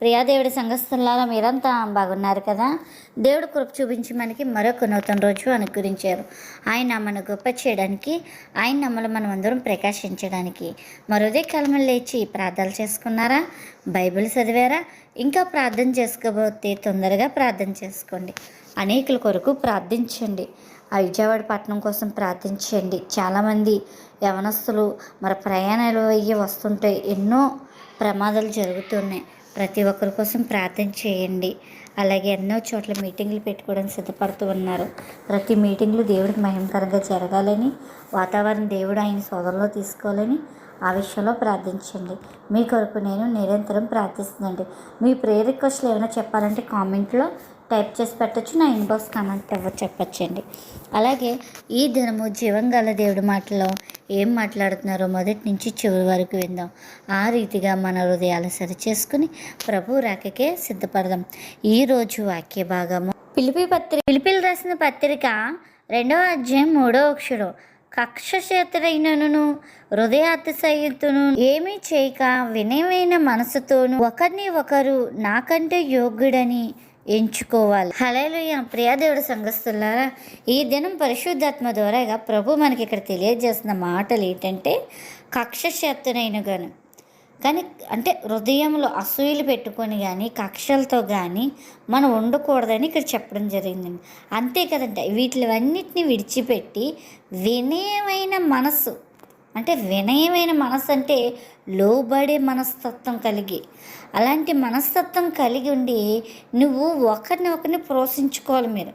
ప్రియాదేవుడి సంఘస్థులాల మీరంతా బాగున్నారు కదా? దేవుడు కృప చూపించి మనకి మరొక నూతన రోజు అనుగ్రహించారు. ఆయన మన గొప్ప చేయడానికి ఆయన నమ్మలు మనం అందరం ప్రకాశించడానికి మరోదే కాలంలో లేచి ప్రార్థనలు చేసుకున్నారా? బైబిల్ చదివారా? ఇంకా ప్రార్థన చేసుకోబోతే తొందరగా ప్రార్థన చేసుకోండి. అనేకుల కొరకు ప్రార్థించండి. ఆ విజయవాడ పట్టణం కోసం ప్రార్థించండి. చాలామంది యవనస్తులు మరి ప్రయాణాలు అయ్యి వస్తుంటే ఎన్నో ప్రమాదాలు జరుగుతున్నాయి. ప్రతి ఒక్కరి కోసం ప్రార్థన చేయండి. అలాగే ఎన్నో చోట్ల మీటింగ్లు పెట్టుకోవడానికి సిద్ధపడుతూ ఉన్నారు. ప్రతి మీటింగ్లు దేవుడికి మహిమకరంగా జరగాలని వాతావరణం దేవుడు ఆయన సోదరులో తీసుకోవాలని ఆ విషయంలో ప్రార్థించండి. మీ కొరకు నేను నిరంతరం ప్రార్థిస్తుందండి. మీ ప్రేయర్ రిక్వెస్ట్లు ఏమైనా చెప్పాలంటే కామెంట్లో టైప్ చేసి పెట్టచ్చు నా ఇన్బాక్స్ కామెంట్ ఎవరు చెప్పచ్చండి. అలాగే ఈ దినము జీవంగల దేవుడి మాటలో ఏం మాట్లాడుతున్నారో మొదటి నుంచి చివరి వరకు విందాం. ఆ రీతిగా మన హృదయాలు సరి చేసుకుని ప్రభు రాకకే సిద్ధపడదాం. ఈరోజు వాక్య భాగము. పిలిపి పత్రిక పిలిపిలు రాసిన పత్రిక రెండవ అధ్యాయం మూడో అక్షరం. కక్ష చేతులైనను హృదయాతిశయతును ఏమీ చేయక వినయమైన మనసుతోనూ ఒకరిని ఒకరు నాకంటే యోగ్యుడని ఎంచుకోవాలి. హలేలుయ ప్రియాదేవుడు సంఘస్థులారా ఈ దినం పరిశుద్ధాత్మ ద్వారాగా ప్రభు మనకి ఇక్కడ తెలియజేస్తున్న మాటలు ఏంటంటే కక్షశక్తునైన గాను కానీ అంటే హృదయంలో అసూయలు పెట్టుకొని కానీ కక్షలతో కానీ మనం ఉండకూడదని ఇక్కడ చెప్పడం జరిగిందండి అంతే కదండి. వీటివన్నిటిని విడిచిపెట్టి వినయమైన మనసు అంటే వినయమైన మనసు అంటే లోబడే మనస్తత్వం కలిగి అలాంటి మనస్తత్వం కలిగి ఉండి నువ్వు ఒకరిని ఒకరిని ప్రోత్సహించుకోవాలి మీరు.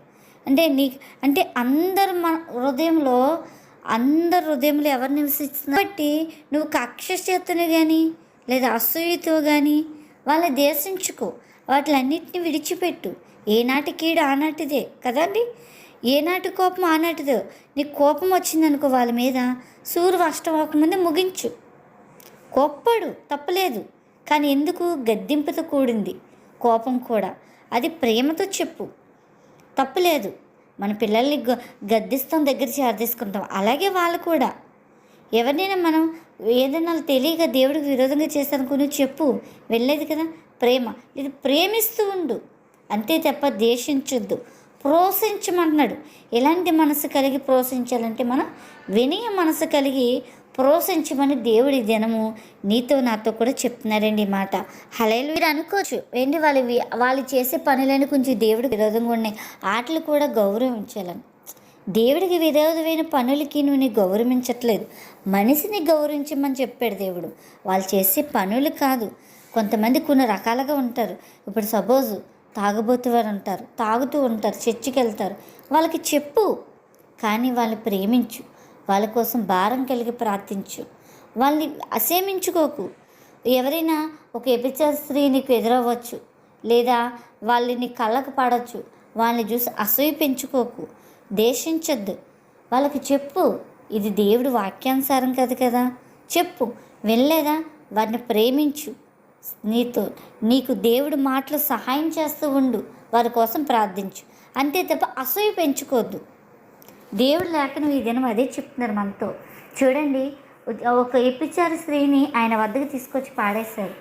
అంటే నీ అంటే అందరు మన హృదయంలో అందరు హృదయంలో ఎవరు నివసిస్తున్నారు కాబట్టి నువ్వు కక్షచేతను కానీ లేదా అసూయతో కానీ వాళ్ళ దేశించుకో వాటిలన్నిటిని విడిచిపెట్టు. ఏనాటి కీడు ఆనాటిదే. కదండి? ఏనాటి కోపం ఆనాటిదో? నీకు కోపం వచ్చిందనుకో వాళ్ళ మీద సూర్యుడు అష్టమొకముందే ముగించు. కోప్పడు తప్పలేదు. కానీ ఎందుకు? గద్దింపుతో కూడింది కోపం కూడా. అది ప్రేమతో చెప్పు. తప్పులేదు. మన పిల్లల్ని గ గద్దిస్తాం దగ్గర చేరదీసుకుంటాం అలాగే వాళ్ళు కూడా. ఎవరినైనా మనం ఏదైనా తెలియక దేవుడికి విరోధంగా చేస్తానుకుని చెప్పు. వెళ్ళేది కదా? ప్రేమ. ఇది ప్రేమిస్తూ ఉండు. అంతే తప్ప దేశించొద్దు ప్రోత్సహించమంటున్నాడు. ఎలాంటి మనసు కలిగి ప్రోత్సహించాలంటే మనం వినయ మనసు కలిగి ప్రోత్సహించమని దేవుడి దినము నీతో నాతో కూడా చెప్తున్నారండి ఈ మాట. హలేలు మీరు అనుకోవచ్చు ఏంటి వాళ్ళు వాళ్ళు చేసే పనులని కొంచెం దేవుడికి విరోధంగా ఉన్నాయి. ఆటలు కూడా గౌరవించాలని. దేవుడికి విరోధమైన పనులకి నువ్వు నీ గౌరవించట్లేదు. మనిషిని గౌరవించమని చెప్పాడు దేవుడు. వాళ్ళు చేసే పనులు కాదు. కొంతమంది కొన్ని రకాలుగా ఉంటారు. ఇప్పుడు సపోజ్ తాగబోతువారు ఉంటారు తాగుతూ ఉంటారు చర్చికి వెళ్తారు వాళ్ళకి చెప్పు కానీ వాళ్ళని ప్రేమించు. వాళ్ళ కోసం భారం కలిగి ప్రార్థించు. వాళ్ళని అసేమించుకోకు ఎవరైనా ఒక ఎపిచర్ స్త్రీ నీకు ఎదురవ్వచ్చు లేదా వాళ్ళని కళ్ళకు పడవచ్చు వాళ్ళని చూసి అసూయ పెంచుకోకు. దేశించద్దు వాళ్ళకి చెప్పు ఇది దేవుడు వాక్యానుసారం కాదు కదా. చెప్పు వెళ్ళలేదా వారిని ప్రేమించు. నీతో నీకు దేవుడు మాటలు సహాయం చేస్తూ ఉండు వారి కోసం ప్రార్థించు. అంతే తప్ప అసూయ పెంచుకోవద్దు దేవుడు లేక నువ్వు ఈ దినం అదే చెప్తున్నారు మనతో. చూడండి ఒక ఎపిచారి స్త్రీని ఆయన వద్దకు తీసుకొచ్చి పాడేశారు.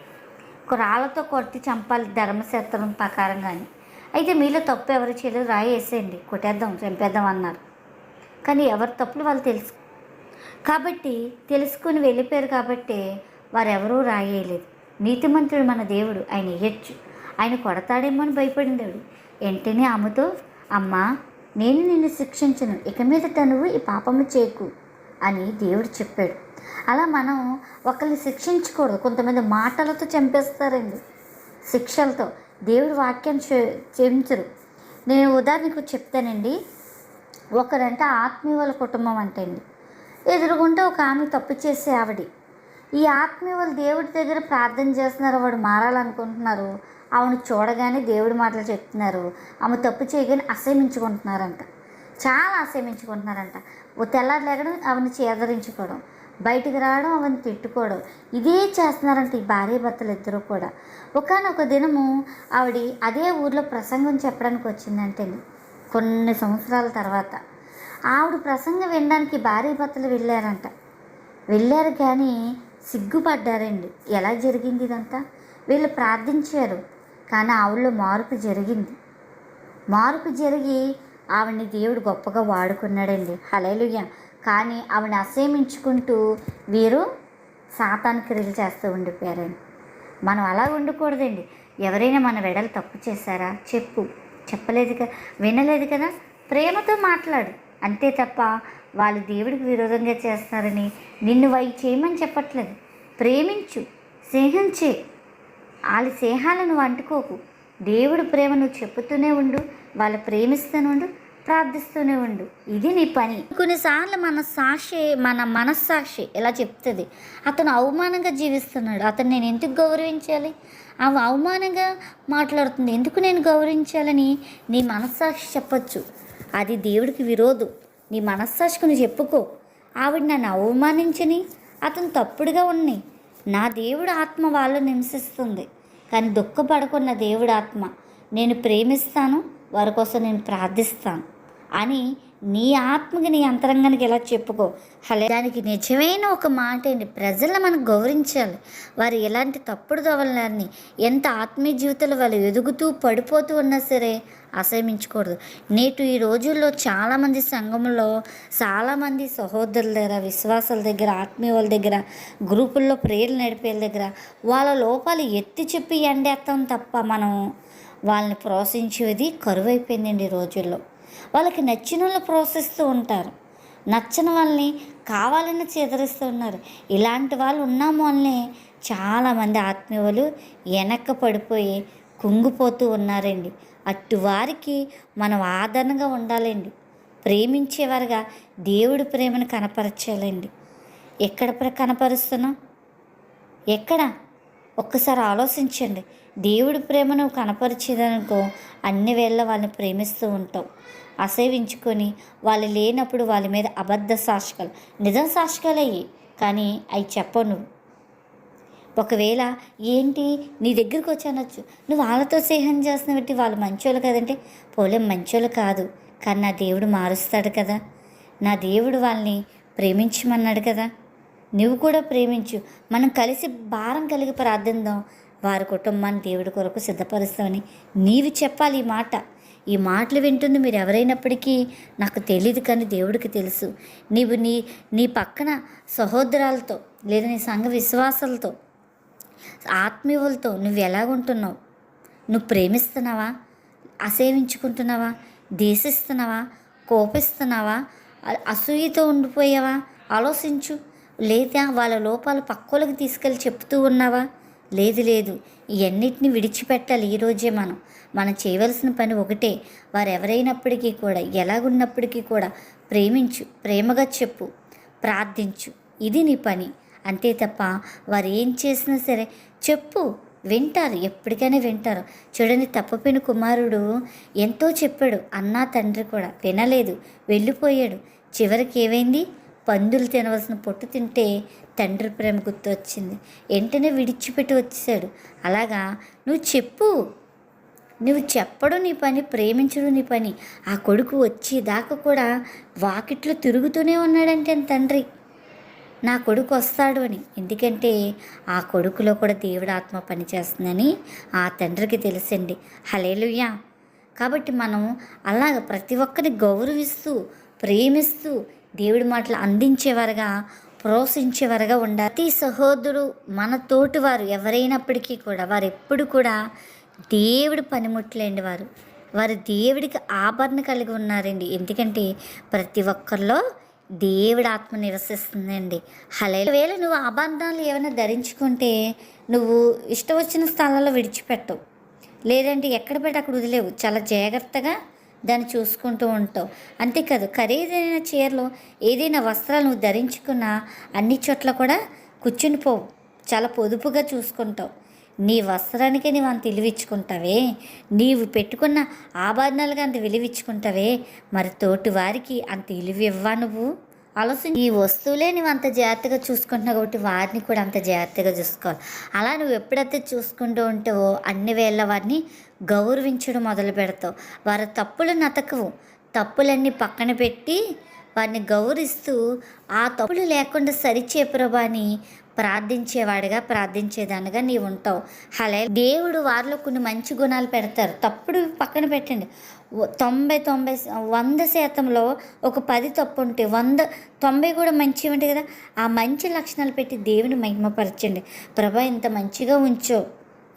రాళ్ళతో కొట్టి చంపాలి ధర్మశాస్త్రం ప్రకారం కానీ అయితే మీలో తప్పు ఎవరు చేయలేదు రాయి వేసేయండి కొట్టేద్దాం చంపేద్దాం అన్నారు. కానీ ఎవరి తప్పులు వాళ్ళు తెలుసు. కాబట్టి తెలుసుకుని వెళ్ళిపోయారు కాబట్టి వారెవరూ రాయేయలేదు. నీతిమంతుడు మన దేవుడు. ఆయన ఇయ్యచ్చు ఆయన కొడతాడేమో అని భయపడింది ఆవిడ వెంటనే ఆమెతో అమ్మా నేను నిన్ను శిక్షించను. ఇక మీదట నువ్వు ఈ పాపము చేయకు అని దేవుడు చెప్పాడు. అలా మనం ఒకరిని శిక్షించకూడదు. కొంతమంది మాటలతో చంపేస్తారండి. శిక్షలతో. దేవుడు వాక్యం చెంచరు నేను ఉదాహరణకు చెప్తానండి. ఒకరంటే ఆత్మీయ వాళ్ళ కుటుంబం అంటే అండి ఎదురుగుంటే ఒక ఆమె తప్పు చేసే ఆవిడ. ఈ ఆత్మీయ వాళ్ళు దేవుడి దగ్గర ప్రార్థన చేస్తున్నారు వాడు మారాలనుకుంటున్నారు. ఆమెను చూడగానే దేవుడి మాటలు చెప్తున్నారు. ఆమె తప్పు చేయగానే అసహించుకుంటున్నారంట. చాలా అసహించుకుంటున్నారంట. ఓ తెల్లారి లేగడం ఆమెను చేదరించుకోవడం బయటికి రావడం ఆమెను తిట్టుకోవడం ఇదే చేస్తున్నారంట ఈ భార్య భర్తలు ఇద్దరు కూడా. ఒకనొక దినము ఆవిడ అదే ఊర్లో ప్రసంగం చెప్పడానికి వచ్చిందంటే కొన్ని సంవత్సరాల తర్వాత ఆవిడ ప్రసంగం వినడానికి భార్య భర్తలు వెళ్ళారంట. వెళ్ళారు కానీ సిగ్గుపడ్డారండి. ఎలా జరిగింది ఇదంతా? వీళ్ళు ప్రార్థించారు కానీ ఆవిడలో మార్పు జరిగింది. మార్పు జరిగి ఆవిడ్ని దేవుడు గొప్పగా వాడుకున్నాడండి. హలేలుయ్య కానీ ఆవిడని అసహ్యమించుకుంటూ వీరు సాతాను క్రియలు చేస్తూ ఉండిపోయారండి. మనం అలా ఉండకూడదండి. ఎవరైనా మన వెడలు తప్పు చేశారా? చెప్పు. చెప్పలేదు కదా వినలేదు కదా? ప్రేమతో మాట్లాడు. అంతే తప్ప వాళ్ళు దేవుడికి విరోధంగా చేస్తారని నిన్ను వై చేయమని చెప్పట్లేదు. ప్రేమించు స్నేహించే వాళ్ళ స్నేహాలను నువ్వు అంటుకోకు. దేవుడు ప్రేమ నువ్వు చెప్పుతూనే ఉండు వాళ్ళు ప్రేమిస్తూనే ఉండు ప్రార్థిస్తూనే ఉండు. ఇది నీ పని. కొన్నిసార్లు మన సాక్షి మన మనస్సాక్షి ఇలా చెప్తుంది. అతను అవమానంగా జీవిస్తున్నాడు. అతను నేను ఎందుకు గౌరవించాలి? అవి అవమానంగా మాట్లాడుతుంది. ఎందుకు నేను గౌరవించాలని నీ మనస్సాక్షి చెప్పచ్చు. అది దేవుడికి విరోధం. నీ మనస్సాక్షికి చెప్పుకో. ఆవిడ నన్ను అవమానించని అతను తప్పుడుగా ఉన్నాయి నా దేవుడు ఆత్మ వాళ్ళు నివసిస్తుంది కానీ దుఃఖపడకున్న దేవుడు ఆత్మ. నేను ప్రేమిస్తాను వారి కోసం నేను ప్రార్థిస్తాను అని నీ ఆత్మకి నీ అంతరంగానికి ఎలా చెప్పుకో? హలే దానికి నిజమైన ఒక మాట అండి. ప్రజలను మనం గౌరవించాలి. వారు ఎలాంటి తప్పుడు దోవలని ఎంత ఆత్మీయ జీవితాలు వాళ్ళు ఎదుగుతూ పడిపోతూ ఉన్నా సరే అసహించకూడదు నేటి ఈ రోజుల్లో చాలామంది సంఘంలో చాలామంది సహోదరుల దగ్గర విశ్వాసాల దగ్గర ఆత్మీయ వాళ్ళ దగ్గర గ్రూపుల్లో ప్రేయర్లు నడిపే దగ్గర వాళ్ళ లోపాలు ఎత్తి చెప్పి ఎండేస్తాం తప్ప మనం వాళ్ళని ప్రోత్సహించేది కరువైపోయిందండి ఈ రోజుల్లో. వాళ్ళకి నచ్చిన వాళ్ళు ప్రోత్సహిస్తూ ఉంటారు. నచ్చని వాళ్ళని కావాలని చేదరిస్తూ ఉన్నారు. ఇలాంటి వాళ్ళు ఉన్నాము వాళ్ళని చాలామంది ఆత్మీయులు వెనక పడిపోయి కుంగిపోతూ ఉన్నారండి. అటు వారికి మనం ఆదరణగా ఉండాలండి. ప్రేమించేవారుగా దేవుడి ప్రేమను కనపరచాలండి. ఎక్కడ కనపరుస్తున్నాం? ఎక్కడ? ఒక్కసారి ఆలోచించండి. దేవుడి ప్రేమను కనపరిచేదనుకో అన్ని వేళ వాళ్ళని ప్రేమిస్తూ ఉంటాం. అసేవించుకొని వాళ్ళు లేనప్పుడు వాళ్ళ మీద అబద్ధ సాక్షికలు. నిజం సాక్షికాలు అయ్యి కానీ అవి చెప్పవు నువ్వు ఒకవేళ ఏంటి నీ దగ్గరికి వచ్చి అనొచ్చు నువ్వు వాళ్ళతో స్నేహం చేస్తున్న బట్టి వాళ్ళు మంచోళ్ళు కదంటే పోలేం మంచోళ్ళు కాదు కానీ నా దేవుడు మారుస్తాడు కదా. నా దేవుడు వాళ్ళని ప్రేమించమన్నాడు కదా. నువ్వు కూడా ప్రేమించు. మనం కలిసి భారం కలిగి ప్రార్థిద్దాం. వారి కుటుంబాన్ని దేవుడి కొరకు సిద్ధపరుస్తామని నీవు చెప్పాలి ఈ మాట. ఈ మాటలు వింటుంది మీరు ఎవరైనప్పటికీ నాకు తెలియదు కానీ దేవుడికి తెలుసు. నీవు నీ నీ పక్కన సహోదరాలతో లేదా నీ సంఘ విశ్వాసాలతో ఆత్మీయులతో నువ్వు ఎలా ఉంటున్నావు నువ్వు ప్రేమిస్తున్నావా? అసేవించుకుంటున్నావా? దేశిస్తున్నావా? కోపిస్తున్నావా? అసూయతో ఉండిపోయావా? ఆలోచించు. లేదా వాళ్ళ లోపాలు పక్కోళ్ళకి తీసుకెళ్ళి చెప్తూ ఉన్నావా? లేదు లేదు. ఇవన్నిటిని విడిచిపెట్టాలి ఈరోజే మనం. మనం చేయవలసిన పని ఒకటే. వారు ఎవరైనప్పటికీ కూడా ఎలాగున్నప్పటికీ కూడా ప్రేమించు ప్రేమగా చెప్పు ప్రార్థించు. ఇది నీ పని. అంతే తప్ప వారు ఏం చేసినా సరే చెప్పు వింటారు. ఎప్పటికైనా వింటారు. చూడండి తప్పపోయిన కుమారుడు ఎంతో చెప్పాడు. అన్నా తండ్రి కూడా వినలేదు వెళ్ళిపోయాడు. చివరికి ఏమైంది? పందులు తినవలసిన పొట్టు తింటే తండ్రి ప్రేమ గుర్తొచ్చింది. వెంటనే విడిచిపెట్టి వచ్చేసాడు అలాగా? నువ్వు చెప్పు. నువ్వు చెప్పడం నీ పని ప్రేమించడం నీ పని. ఆ కొడుకు వచ్చేదాకా కూడా వాకిట్లో తిరుగుతూనే ఉన్నాడంటే తండ్రి? నా కొడుకు వస్తాడు అని. ఎందుకంటే ఆ కొడుకులో కూడా దేవుడు ఆత్మ పనిచేస్తుందని ఆ తండ్రికి తెలిసండి. హలేలుయ్యా కాబట్టి మనం అలాగ ప్రతి ఒక్కరిని గౌరవిస్తూ ప్రేమిస్తూ దేవుడి మాటలు అందించేవారుగా ప్రోత్సహించేవారుగా ఉండాలి. ప్రతి సహోదరుడు మన తోటి వారు ఎవరైనప్పటికీ కూడా వారు ఎప్పుడు కూడా దేవుడి పనిముట్లేండి వారు. వారు దేవుడికి ఆభరణ కలిగి ఉన్నారండి. ఎందుకంటే ప్రతి ఒక్కరిలో దేవుడి ఆత్మ నివసిస్తుందండి. హలే వేళ నువ్వు ఆభరణాలు ఏమైనా ధరించుకుంటే నువ్వు ఇష్టం వచ్చిన స్థలాల్లో విడిచిపెట్టవు. లేదంటే ఎక్కడ పెట్టి అక్కడ వదిలేవు. చాలా జాగ్రత్తగా దాన్ని చూసుకుంటూ ఉంటావు. అంతేకాదు ఖరీదైన చీరలు ఏదైనా వస్త్రాలు నువ్వు ధరించుకున్నా అన్ని చోట్ల కూడా కూర్చుని పోవు. చాలా పొదుపుగా చూసుకుంటావు. నీ వస్త్రానికి నీవు అంత విలువిచ్చుకుంటావే. నీవు పెట్టుకున్న ఆభరణాలుగా అంత విలువిచ్చుకుంటావే. మరి తోటి వారికి అంత విలువ ఇవ్వా నువ్వు? ఆలోచన ఈ వస్తువులే నువ్వు అంత జాగ్రత్తగా చూసుకుంటున్నావు కాబట్టి వారిని కూడా అంత జాగ్రత్తగా చూసుకోవాలి. అలా నువ్వు ఎప్పుడైతే చూసుకుంటూ ఉంటావో అన్ని వేళ వారిని గౌరవించడం మొదలు పెడతావు. వారి తప్పులు నతకవు. తప్పులన్నీ పక్కన పెట్టి వారిని గౌరవిస్తూ ఆ తప్పులు లేకుండా సరిచే ప్రభా అని ప్రార్థించేవాడిగా ప్రార్థించేదానిగా నీవు ఉంటావు. అలా దేవుడు వారిలో కొన్ని మంచి గుణాలు పెడతారు. తప్పుడు పక్కన పెట్టండి. తొంభై తొంభై వంద శాతంలో ఒక పది తప్పు ఉంటే వంద తొంభై కూడా మంచి ఉంటాయి కదా ఆ మంచి లక్షణాలు పెట్టి దేవుని మహిమపరచండి. ప్రభా ఇంత మంచిగా ఉంచో.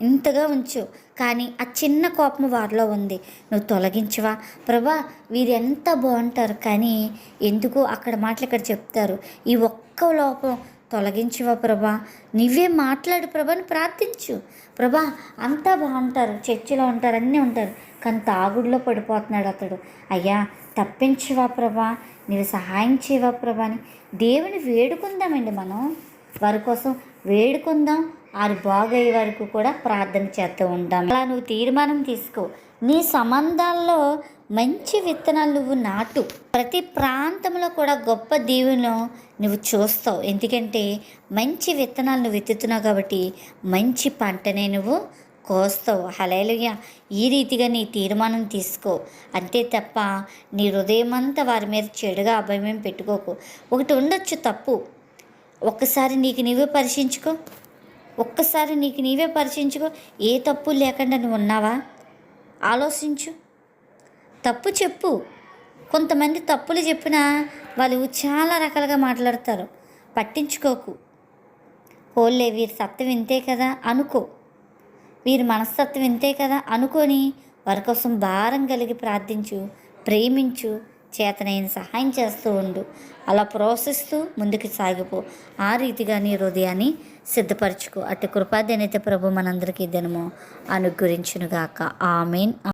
ఇంతగా ఉంచు. కానీ ఆ చిన్న కోపం వారిలో ఉంది. నువ్వు తొలగించవా? ప్రభా వీరు ఎంత బాగుంటారు కానీ ఎందుకు అక్కడ మాటలు ఇక్కడ చెప్తారు. ఈ ఒక్క లోపం తొలగించవా ప్రభా? నువ్వే మాట్లాడు ప్రభాని ప్రార్థించు. ప్రభా అంతా బాగుంటారు. చర్చిలో ఉంటారు అన్నీ ఉంటారు. కానీ తాగుడులో పడిపోతున్నాడు అతడు. అయ్యా తప్పించవా ప్రభా? నువ్వు సహాయం చేయవా ప్రభా అని దేవుని వేడుకుందామండి మనం. వారి కోసం వేడుకుందాం అది బాగయ్యే వరకు కూడా ప్రార్థన చేస్తూ ఉంటాం. అలా నువ్వు తీర్మానం తీసుకో. నీ సంబంధాల్లో మంచి విత్తనాలు నువ్వు నాటు. ప్రతి ప్రాంతంలో కూడా గొప్ప దీవెను నువ్వు చూస్తావు. ఎందుకంటే మంచి విత్తనాలు నువ్వు విత్తుతున్నావు కాబట్టి మంచి పంటనే నువ్వు కోస్తావు. హలేలుయ ఈ రీతిగా నీ తీర్మానం తీసుకో. అంతే తప్ప నీ హృదయమంతా వారి మీద చెడుగా అభయం పెట్టుకోకు. ఒకటి ఉండొచ్చు తప్పు. ఒక్కసారి నీకు నువ్వే పరీక్షించుకో ఒక్కసారి నీకు నీవే పరిచయించుకో ఏ తప్పు లేకుండా నువ్వు ఉన్నావా? ఆలోచించు. తప్పు చెప్పు. కొంతమంది తప్పులు చెప్పినా వాళ్ళు చాలా రకాలుగా మాట్లాడతారు. పట్టించుకోకు. పోలే వీరి సత్వం ఇంతే కదా? అనుకో. వీరి మనస్తత్వం ఇంతే కదా? అనుకొని వారి కోసం భారం కలిగి ప్రార్థించు ప్రేమించు చేతనైన సహాయం చేస్తూ ఉండు. అలా ప్రోత్సహిస్తూ ముందుకు సాగిపో. ఆ రీతిగా నీ హృదయాన్ని సిద్ధపరచుకో. అట్టి కృపాదనైతే ప్రభు మనందరికీ దినము. అనుగ్రహించునుగాక. ఆమెన్.